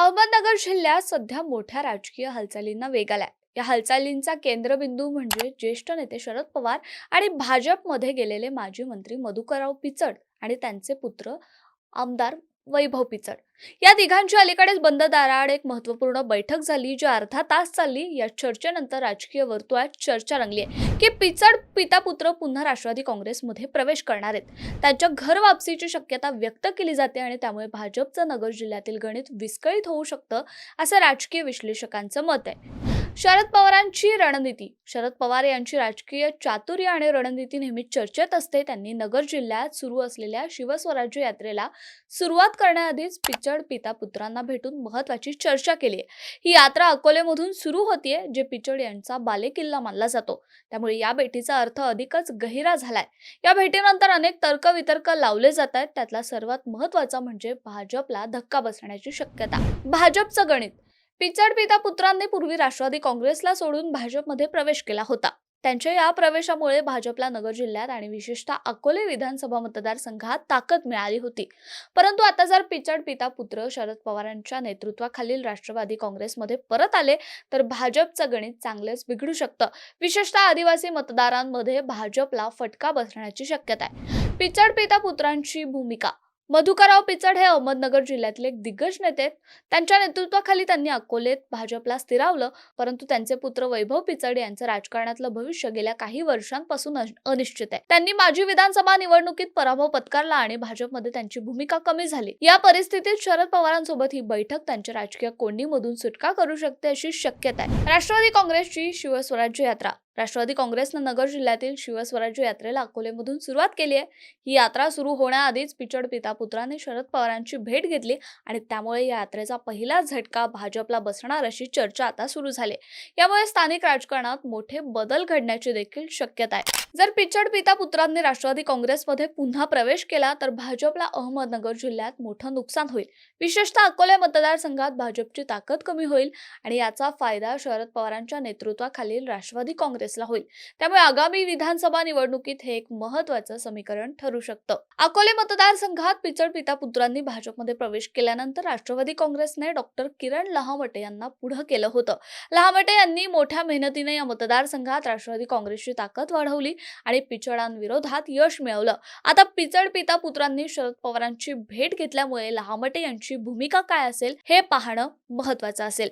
अहमदनगर जिल्ह्यात सध्या मोठ्या राजकीय हालचालींना वेग आलाय. या हालचालींचा केंद्रबिंदू म्हणजे ज्येष्ठ नेते शरद पवार आणि भाजपमध्ये गेलेले माजी मंत्री मधुकरराव पिचड आणि त्यांचे पुत्र आमदार वैभव पिचड. या तिघांची अलीकडेच बंद दाराआड एक महत्त्वपूर्ण बैठक झाली जी अर्धा तास चालली. या चर्चेनंतर राजकीय वर्तुळात चर्चा रंगली आहे की पिचड पिता पुत्र पुन्हा राष्ट्रवादी काँग्रेसमध्ये प्रवेश करणार आहेत. त्यांच्या घर वापसीची शक्यता व्यक्त केली जाते आणि त्यामुळे भाजपचं नगर जिल्ह्यातील गणित विस्कळीत होऊ शकतं असं राजकीय विश्लेषकांचं मत आहे. शरद पवारांची रणनीती. शरद पवार यांची राजकीय चातुर्य आणि रणनीती नेहमी चर्चेत असते. त्यांनी नगर जिल्ह्यात सुरू असलेल्या शिवस्वराज्य यात्रेला सुरुवात करण्याआधीच पिचड पिता पुत्रांना भेटून महत्वाची चर्चा केली आहे. ही यात्रा अकोलेमधून सुरू होतीये जे पिचड यांचा बालेकिल्ला मानला जातो. त्यामुळे या भेटीचा अर्थ अधिकच गहिरा झालाय. या भेटीनंतर अनेक तर्कवितर्क लावले जात आहेत. त्यातला सर्वात महत्त्वाचा म्हणजे भाजपला धक्का बसण्याची शक्यता. भाजपचं गणित. पिचड पिता पुत्रांनी पूर्वी राष्ट्रवादी काँग्रेसला सोडून भाजपमध्ये प्रवेश केला होता. त्यांच्या या प्रवेशामुळे भाजपला नगर जिल्ह्यात आणि विशेषतः अकोले विधानसभा मतदारसंघात ताकद मिळाली होती. परंतु आता जर पिचड पिता पुत्र शरद पवारांच्या नेतृत्वाखालील राष्ट्रवादी काँग्रेसमध्ये परत आले तर भाजपचं गणित चांगलेच बिघडू शकतं. विशेषतः आदिवासी मतदारांमध्ये भाजपला फटका बसण्याची शक्यता आहे. पिचड पिता पुत्रांची भूमिका मधुकरराव पिचड हे अहमदनगर जिल्ह्यातले एक दिग्गज नेते त्यांच्या नेतृत्वाखाली त्यांनी अकोलेत भाजपला स्थिरावलं परंतु त्यांचे पुत्र वैभव पिचड यांचं राजकारणातलं भविष्य गेल्या काही वर्षांपासून अनिश्चित आहे. त्यांनी माजी विधानसभा निवडणुकीत पराभव पत्करला आणि भाजपमध्ये त्यांची भूमिका कमी झाली. या परिस्थितीत शरद पवारांसोबत ही बैठक त्यांच्या राजकीय कोंडीमधून सुटका करू शकते अशी शक्यता आहे. राष्ट्रवादी काँग्रेसची शिवस्वराज्य यात्रा राष्ट्रवादी काँग्रेसनं नगर जिल्ह्यातील शिवस्वराज्य यात्रेला अकोलेमधून सुरुवात केली आहे. ही यात्रा सुरू होण्याआधीच पिचड पिता पुत्राने शरद पवारांची भेट घेतली आणि त्यामुळे या यात्रेचा पहिला झटका भाजपला बसणार अशी चर्चा आता सुरू झाली यामुळे स्थानिक राजकारणात मोठे बदल घडण्याची देखील शक्यता आहे. जर पिचड पिता पुत्रांनी राष्ट्रवादी काँग्रेसमध्ये पुन्हा प्रवेश केला तर भाजपला अहमदनगर जिल्ह्यात मोठं नुकसान होईल. विशेषतः अकोले मतदारसंघात भाजपची ताकद कमी होईल आणि याचा फायदा शरद पवारांच्या नेतृत्वाखालील राष्ट्रवादी काँग्रेसला होईल. त्यामुळे आगामी विधानसभा निवडणुकीत हे एक महत्वाचं समीकरण ठरू शकतं. अकोले मतदारसंघात पिचड पिता पुत्रांनी भाजपमध्ये प्रवेश केल्यानंतर राष्ट्रवादी काँग्रेसने डॉक्टर किरण लहामटे यांना पुढं केलं होतं. लहामटे यांनी मोठ्या मेहनतीने या मतदारसंघात राष्ट्रवादी काँग्रेसची ताकद वाढवली. आणि पिचडांविरोधात यश मिळवलं. आता पिचड पिता पुत्रांनी शरद पवारांची भेट घेतल्यामुळे लहामटे यांची भूमिका काय असेल हे पाहणं महत्वाचं असेल.